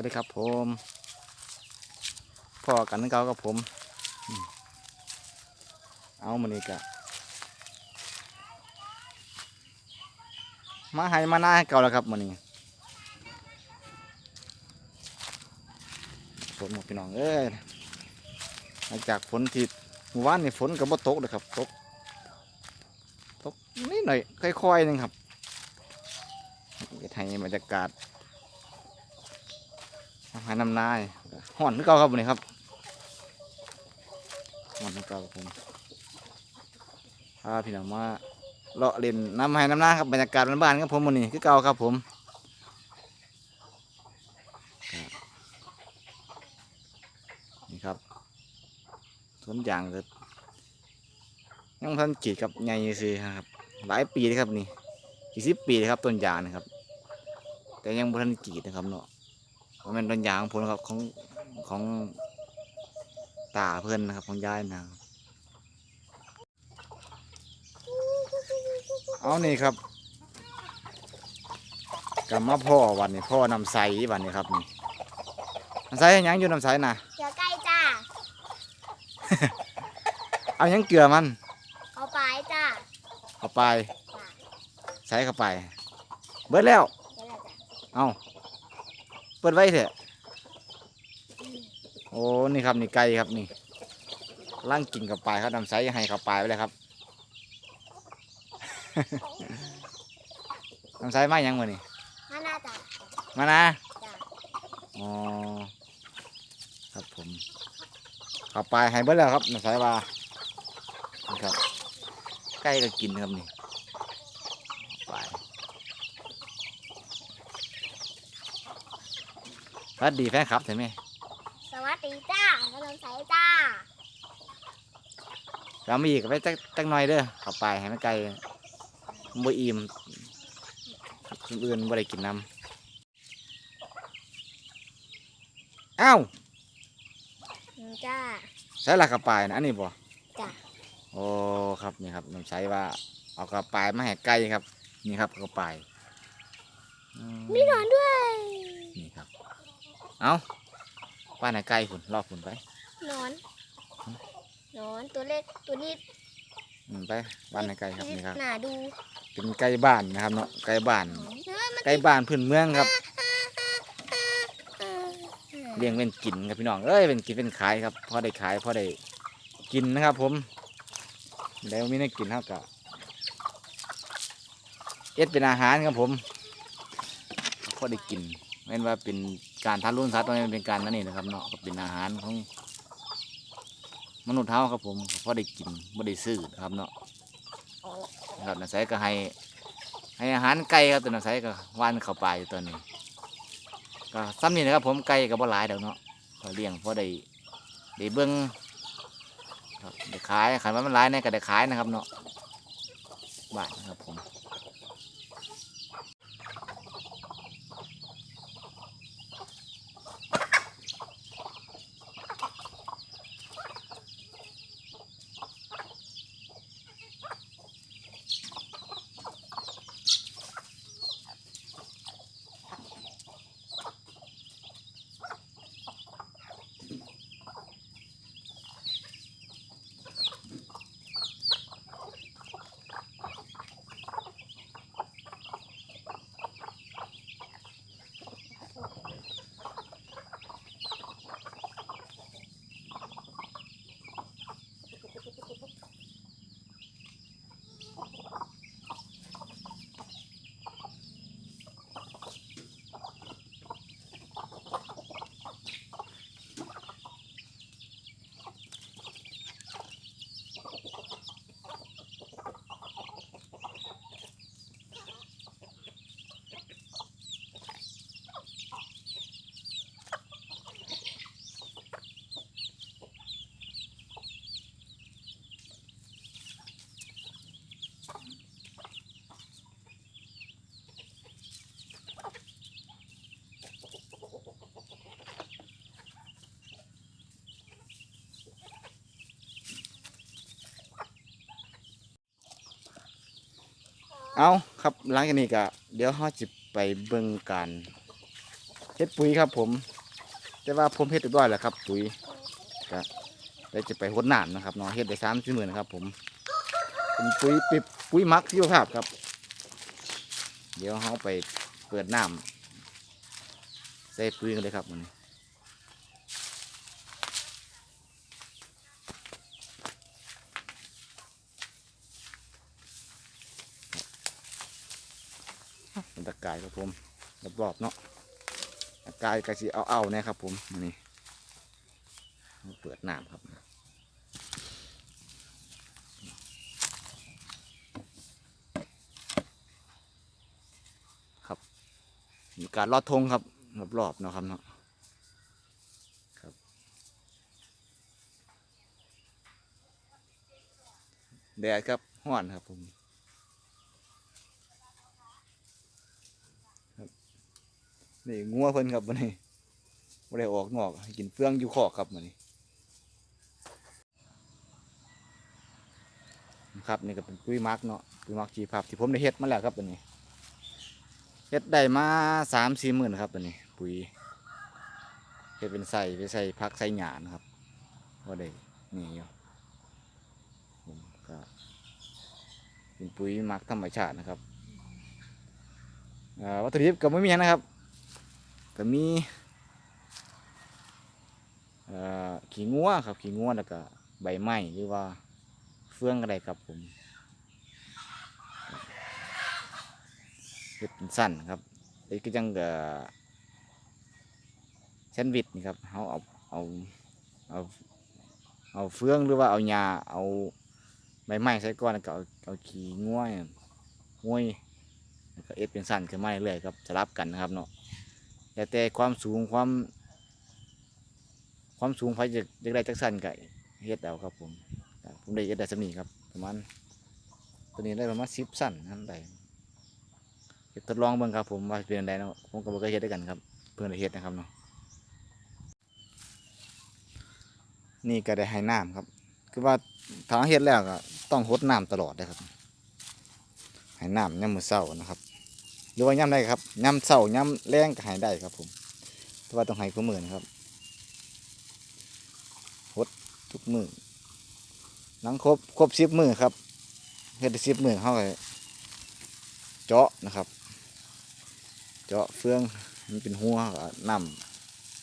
สวัสดีครับผมพ่อกันเก่ากับผม เอามันอีกอะมาให้มาหน้าให้เก่าแล้วครับมันนี้ฝนหมดพี่น้องเอ้ยหลังจากฝนที่เมื่อวานนี่ฝนก็บ่ตกเลยครับตกตกนิดหน่อยค่อยๆหนึงครับเฮ็ดให้บรรยากาศ หาน้ำนายห่อนนึกเก่าครับวันนี้ครับห่อนนึกเก่าครับผมพาพี่น้องมาเลาะเล่นน้ำให้น้ำนาครับบรรยากาศบ้านๆครับผมวันนี้คือเก่าครับผมนี่ครับสวนยางก็ยังพันกีดกับใหญ่ซื้อครับ หลายปีเลยครับนี่กี่สิบปีเลยครับต้นยางนะครับ แต่ยังพันกีดนะครับเนาะ ว่ามันต้นยางของผมครับของของตาเพื่อนนะครับของยายนะครับเอานี่ครับกลับมาพ่อวันนี้พ่อนำใสวันนี้ครับนี่นำใสให้หยังอยู่นำใสนะเสือไก่จ้า เอาหยังเกลือมัน เอาไปจ้าเอาไปใส่เข้าไป เบิดแล้วเดี๋ยวเราจะเอา เปิดไว้เถอะโอ้นี่ครับนี่ไก่ครับนี่ล่างกินกับปลายครับนำใสให้กับปลายไปเลยครับน้ำใสมาหยังวะนี่มาหน้าจ้ามานะจ้าอ๋อครับผมกับปลายให้เบิดแล้วครับน้ำใสว่านี่ครับไก่ก็กินครับนี่ปลาย สวัสดีแฟนครับเห็นไหมสวัสดีจ้าขนมใสจ้าเรามีอีกไว้จักจักหน่อยเด้อเขับไปให้มันไกลบ่อิ่มคนอื่นบ่ได้กินน้ำอ้าวอืมจ้า ใช้หลักกระปายนะอันนี้บ่จ้ะ โอ้ครับนี่ครับน้ำใช้ว่าเอากระปายมาให้ไก่ครับ นี่ครับกระปายอืมีหนอนด้วยนี่ครับ เอาป้านให้ไก่ฝุ่นรอบฝุ่นไปหนอนหนอนตัวเล็กตัวนี้อืมไปบ้านให้ไก่ครับนี่ครับหนาดูเป็นไก่บ้านนะครับเนาะไก่บ้านเฮ้ยมันไก่บ้านพื้นเมืองครับเออเลี้ยงเป็นกินครับพี่น้องเอ้ยเป็นกินเป็นขายครับพอได้ขายพอได้กินนะครับ ผม แล้วมีได้กินเท่ากับเอ็ดเป็นอาหารครับผมพอได้กินแม่นว่าเป็น การทารุณสัตว์ตรงนี้เป็นการนั่นนี่นะครับเนาะก็เป็นอาหารของมนุษย์เท่าครับผมพอได้กินไม่ได้ซื้อนะครับเนาะนะครับนาใสก็ให้ให้อาหารไก่ครับตัวนาใสก็ว่านเข้าไปอยู่ตัวนี้ ก็ซ้ำนี่นะครับ ผมไก่กับบ่หลายเดี๋ยวเนาะก็เลี้ยงพอได้ได้เบิ้งครับได้ขายขายมันหลายเนี่ยก็ได้ขายนะครับเนาะบ้านนะครับผม เอาครับหลังจากนี้ก็เดี๋ยวเราจะไปเบิ่งการเฮ็ดปุ๋ยครับ ผม แต่ว่าผมเฮ็ดเรียบร้อยแล้วครับ ปุ๋ยก็ได้จะไปหดหน้ำนะครับเนาะเฮ็ดได้สามสี่หมื่นครับ ผมเป็นปุ๋ยปิบปุ๋ยมักชีวภาพครับ เดี๋ยวเราไปเปิดน้ำใส่ปุ๋ยกันเลยครับมัน บรรยครับผมรอบๆเนาะกาศก็สิเอาเอาๆนะครับผมนี่เปิดน้ำครับมีการลอดธงครับรอบๆเนาะครับเนาะครับแดดครับห้อนครับผมครับ นี่งัวเพิ่นครับวันนี้ไม่ได้ออกนอกให้กินเฟืองอยู่คอกครับวันนี้ครับนี่ก็เป็นปุ้ยมักเนาะปุ้ยมักชีภาพที่ผมได้เฮ็ดมาแล้วครับวันนี้เฮ็ดได้มาสามสี่หมื่นครับตัวนี้ ปุ๋ยเฮ็ดเป็นใส่ไปใส่พักใส่หยานครับก็ได้นี่อยู่ผมก็เป็นปุ๋ยมักธรรมชาตินะครับอ่อวัตถุดิบก็ไม่มีนะครับ ก็มีขี้งัวครับขี้งัวแล้วก็ใบไม้หรือว่าเฟืองก็ได้ครับผมเฮ็ดเป็นสั้นครับไอ้ก็จังเอ่อแซนด์วิชนี่ครับเขาเอาเอาเอาเอาเฟืองหรือว่าเอาหญ้าเอาใบไม้ใส่ก้อนแล้วก็เอาเอาขี้ง่วยง่วยแล้วก็เอ็ดเป็นสั้นขึ้นมาเรื่อยๆครับสลับกันนะครับเนาะ แต่แต่ความสูงความ ความสูงไฟจะจะได้จักสั้นก็เฮ็ดเอาครับผมผมได้เฮ็ดได้สำนีครับประมาณตัวนี้ได้ประมาณสิบสั้นนั่นได้ทดลองเบิ่งครับผมว่าเป็นจั่งใดเนาะผมก็บ่เคยเฮ็ดด้วยกันครับ เพิ่อนเฮ็ดนะครับเนาะนี่ก็ได้ให้น้ำครับ คือว่าถ้าเฮ็ดแล้วก็ต้องรดน้ำตลอดนะครับให้น้ำยามมื้อเช้านะครับ รือว่ายามใดครับยามเช้ายามแลงก็ให้ได้ครับผมแต่ว่าต้องให้คู่มื้อนะครับรดทุกมือหลังครบครบ10มื้อครับเฮ็ดได้10มื้อเฮาก็เจาะนะครับ เจาะเฟืองมันเป็นหัวก็น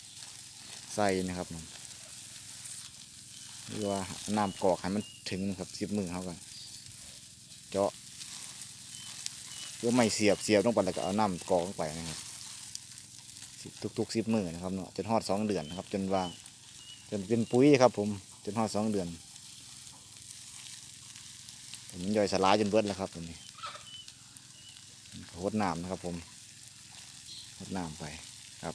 ำใส่นะครับผมหรือว่าน้ำกอกให้มันถึงนะครับสิบมือเขากันเจาะ รือไม่เสียบเสียบลงไปแล้วก็เอาน้ำกรองไปนะครับทุกๆสิบมือนะครับเนาะจนหอดสองเดือนนะครับ จนว่าจนเป็นปุ๋ยครับ ผมจนหอดสองเดือนมันย่อยสลายจนเบิดแล้วครับตัวนี้หดน้ำนะครับ ผมรดน้ำไปครับ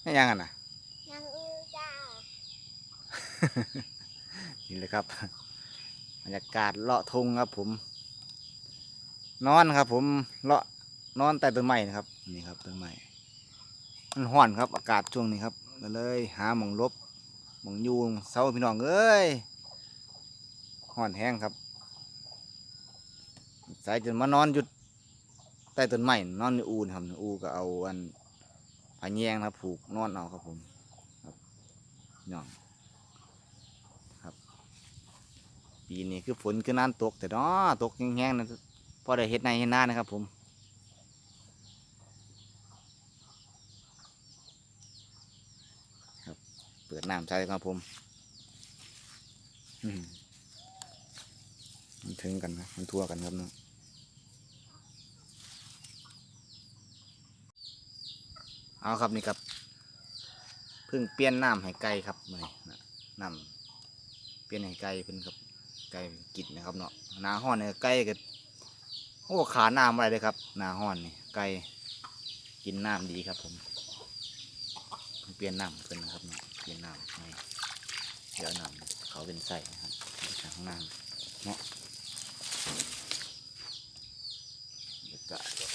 นี่ ยังกันนะยังอือจ้า นี่เลยครับบรรยากาศเลาะทงครับ ผม นอนครับ ผมเลาะนอนใต้ต้นไม้นะครับ นี่ครับต้นไม้มันห้อนครับ อากาศช่วงนี้ครับก็เลย หาหมองหลบหมองอยูเสาพี่น้องเอ้ยห้อนแห้งครับสายจนมานอนหยุดใต้ต้นไม้นอนในอูนะครับอูก็เอาอัน ผ้าแยงนะผูกนอนเอาครับผมครับน้องปีนี้คือฝนคือน้ำตกแต่เนาะตกแห้งๆนะพอได้เฮ็ดในเฮ็ดหน้านะครับผมครับ เปิดน้ำใส่ครับผมอืมมันถึงกันนะมันทั่วกันครับเนาะ เอาครับนี่ครับเพิ่งเปลี่ยนน้ำให้ไก่ครับมือนี้นะน้ำเปลี่ยนให้ไก่เพิ่นครับไก่กินนะครับเนาะหนาห้อนเนี่ยไก่ก็โอ้ขาน้ำอะไรเลยครับหนาห้อนนี่ไก่กินน้ำดีครับผม เปลี่ยนน้ำเพิ่นนะครับนี่เปลี่ยนน้ำให้เดี๋ยวน้ำเขาเป็นไส้นะครับข้างน้ำเนาะบรรยากา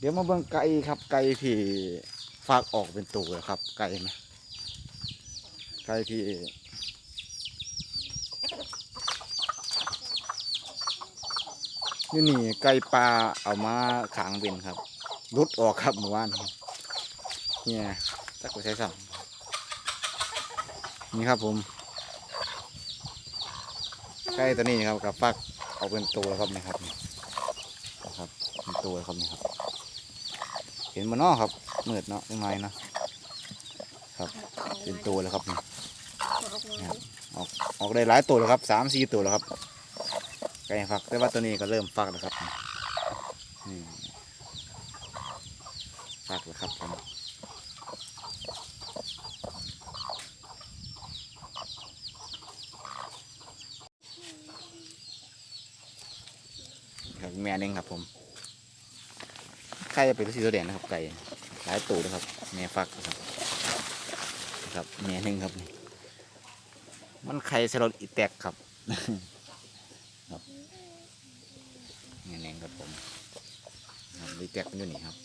เดี๋ยวมาเบิ่งไก่ครับไก่ที่ฝากออกเป็นตัวครับ ไก่นะไก่ที่นี่นี่ไก่ปลาเอามาขางเป็นครับรุดออกครับเมื่อวานเนี่ยจักไปใช้สั่งนี่ครับผมใกล้ตัวนี้ครับกับฟักเอาเป็นตัวครับนี่ครับนะครับเป็นตัวครับนี่ครับ ห็นมันนาะครับมืดเนาะยังไงเนะครับเป็นตัวแล้วครับออกออกได้หลายตัวแล้วครับสามสี่ตัวแล้วครับไก่ฟักแต่ว่าตัวนี้ก็เริ่มฟักแล้วครับนี่ฟักแล้วครับผมครับแม่นึงครับผม ข่จะเป็นสีตัวแดงนะครับไก่หลายตัวนะครับแม่ฟักนะครับครับแม่หนึ่งครับนี่มันไข่สลดอีแตกครับครับนี่เองครับผมครับอีแตกนอยู่นี่ครับ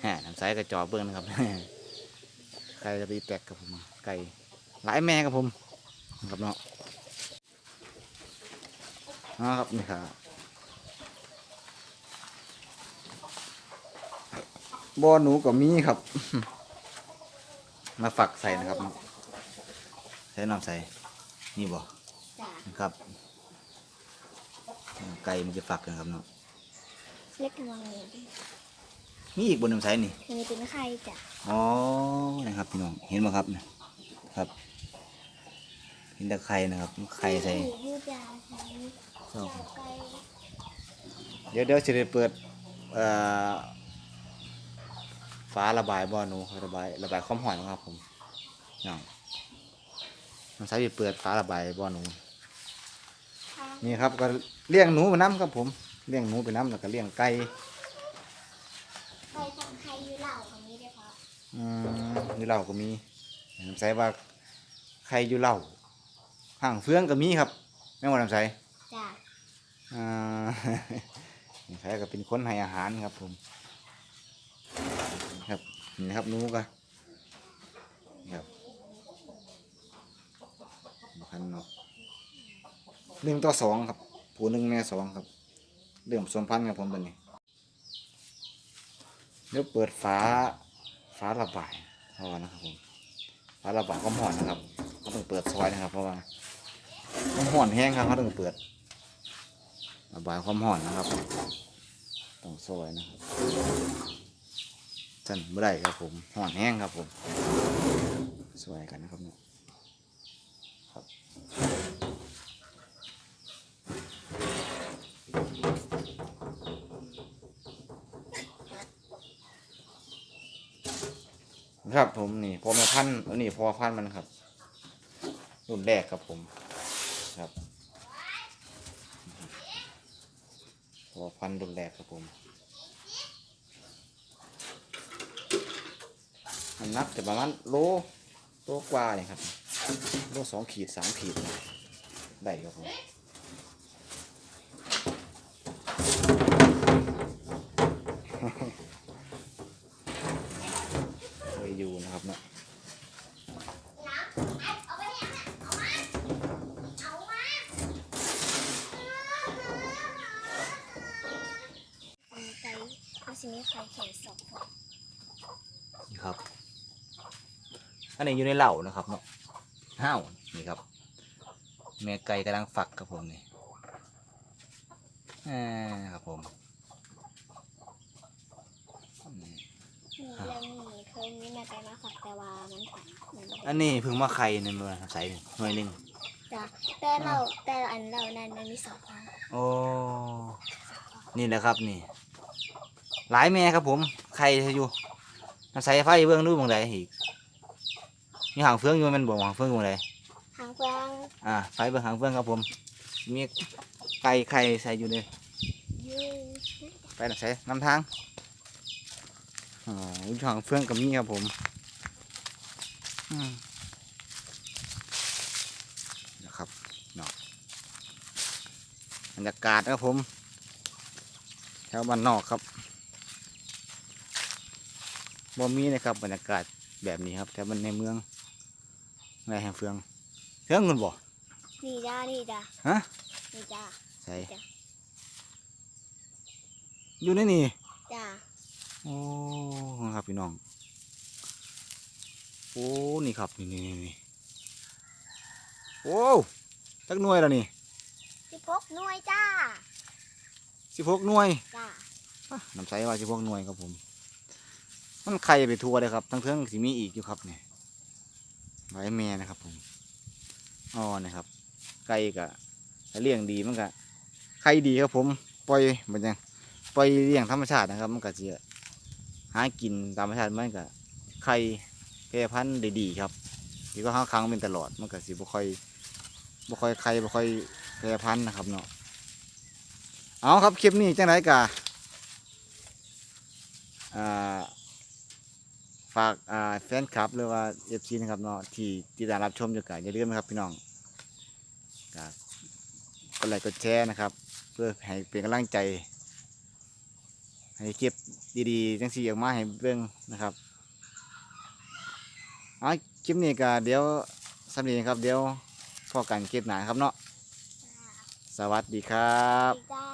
แห่น้ำใสกระจอเบิ้งนะครับไข่สลดอีแตกครับผมไก่หลายแม่ครับผมครับเนาะอ๋อครับนี่ครับ บ่อหนูก็มีครับ มาฝักใส่นะครับเนาะใส่น้ำใส่นี่บ่จ้ะนะครับไก่มันจะฝักกันครับเนาะเล็กกำลังเรียนมีอีกบนน้ำใสนี่มันเป็นไข่จ้ะอ๋อนะครับพี่น้องเห็นไหมครับเนะครับเห็นแต่ไข่นะครับไข่ใส่ยูจ้ะใส่ซอกไก่เดี๋ยวเดี๋ยวจะได้เปิดเอ่อ ฟ้าระบายบ่อหนูครับระบายระบายความหอนนะครับผมน้องน้ำใสจะเปิดฟ้าระบายบ่อหนูค่ะนี่ครับก็เลี้ยงหนูไปน้ำครับผมเลี้ยงหนูไปน้ำแล้วก็เลี้ยงไก่ไก่ทำไข่ยูเหล่าของนี้ได้พออืมนี่เหล้าก็มีน้ำใสว่าใครอยู่เหล้าห่างเฟืองก็มีครับแม่ว่าน้ำใสจ้ะอ่าน้ำใสก็เป็นคนให้อาหารครับผม ครับนี่นะครับนูก็นี่ครับพันเนาะหนึ่งต่อสองครับผูหนึ่งแม่สองครับเรื่องสมพันธ์ครับผมตอนนี้เดี๋ยวเปิดฟ้าฟ้าระบายเพรานะครับผมฟ้าระบายความร้อนนะครับเขาต้องเปิดซอยนะครับ เพราะว่ามันร้อนแห้งครับเขาต้องเปิดระบายความร้อนนะครับต้องซอยนะครับ จันไม่ได้ครับผมร้อนแห้งครับผมซอยกันนะครับเนี่ยครับครับผมนี่พอม่พันอันนี้พอพันมันครับ รุ่นแรกครับผมครับพอพันรุ่นแรกครับผม มันนับจะประมาณโลโลกว่าเนี่ยครับโลสองขีดสามขีดได้ครับผมเคยอยู่นะครับเนาะเอาไก่เอาสิ่งนี้ไข่แข็งสองฟองนี่ครับ อันนี้อยู่ในเหล่านะครับเนาะห้าวนี่ครับ แม่ไก่กำลังฝักครับผมนี่อ่าครับผมอืมมีเรื่องนี้เคยมีแม่ไก่มาฝักแต่ว่ามันฝันมันบ่อัได้นนี้เพิ่งมาไข่ในเมืองใส่หน่วยหนึ่งจ้ะแต่เราแต่ละอันเรานั้นมันมีสองฟองโอ้นี่แหละครับนี่ หลายแม่ครับผม ไข่อยู่น้ำใส่ไฟเบื้องนู้นบางใดอีก มีหางเฟืองอยู่แมันบอกหางเฟืองอยู่บางใดทางเฟืองอ่าไฟเบื้องหางเฟืองครับผม มีไก่ไข่ใส่อยู่เลยยืนไปนะใส่นำทางอ๋ออยู่หางเฟืองกับมีครับผมอืมนะครับเนาะบรรยากาศนะครับผม แถวบ้านนอกครับบ่มีนะครับบรรยากาศแบบนี้ครับแถวบ้านในเมือง ในแห่งเฟืองเฟืองเงินบ่นี่จ้านี่จ้าฮะนี่จ้าใส่จ้ะอยู่ในนี่จ้าโอ้ครับพี่น้องโอ้นี่ครับนี่นี่นี่นี่โอ้จักหน่วยแล้วนี่สิพกหน่วยจ้าสิบหกหน่วยจ้าอะน้ำใสว่าสิบหกหน่วยครับผม มันไข่ไปทัวเลยครับทั้งเทิงสิมีอีกอยู่ครับเนี่ย ไว้แม่นะครับผมอ๋อนะครับ ไก่กะเลี้ยงดีมันกะไข่ดีครับผมปล่อยมันยังปล่อยเลี้ยงธรรมชาตินะครับ มันก็จะหากินตามธรรมชาติมันก็ไข่แพร่พันธุ์ได้ดีครับที่ก็ห้าครั้งเป็นตลอดมันก็สิบ่ค่อยบ่ค่อยไข่บ่ค่อยแพร่พันธุ์นะครับเนาะเอาครับคลิปนี้จังไรกะอ่า ฝากอ่าแฟนคลับหรือว่าเอฟซีนะครับเนาะที่ติดตามรับชมอยู่กันอย่าลืมนะครับพี่น้องกกดไลค์กดแชร์นะครับ เพื่อให้เป็นกำลังใจ ให้คลิปดีๆจังสีออกมาให้เบิ่งนะครับเอาคลิปนี้ก็เดี๋ยวสำเร็จครับเดี๋ยวพอกันคลิปหน้าครับเนาะสวัสดีครับ จ้าอืม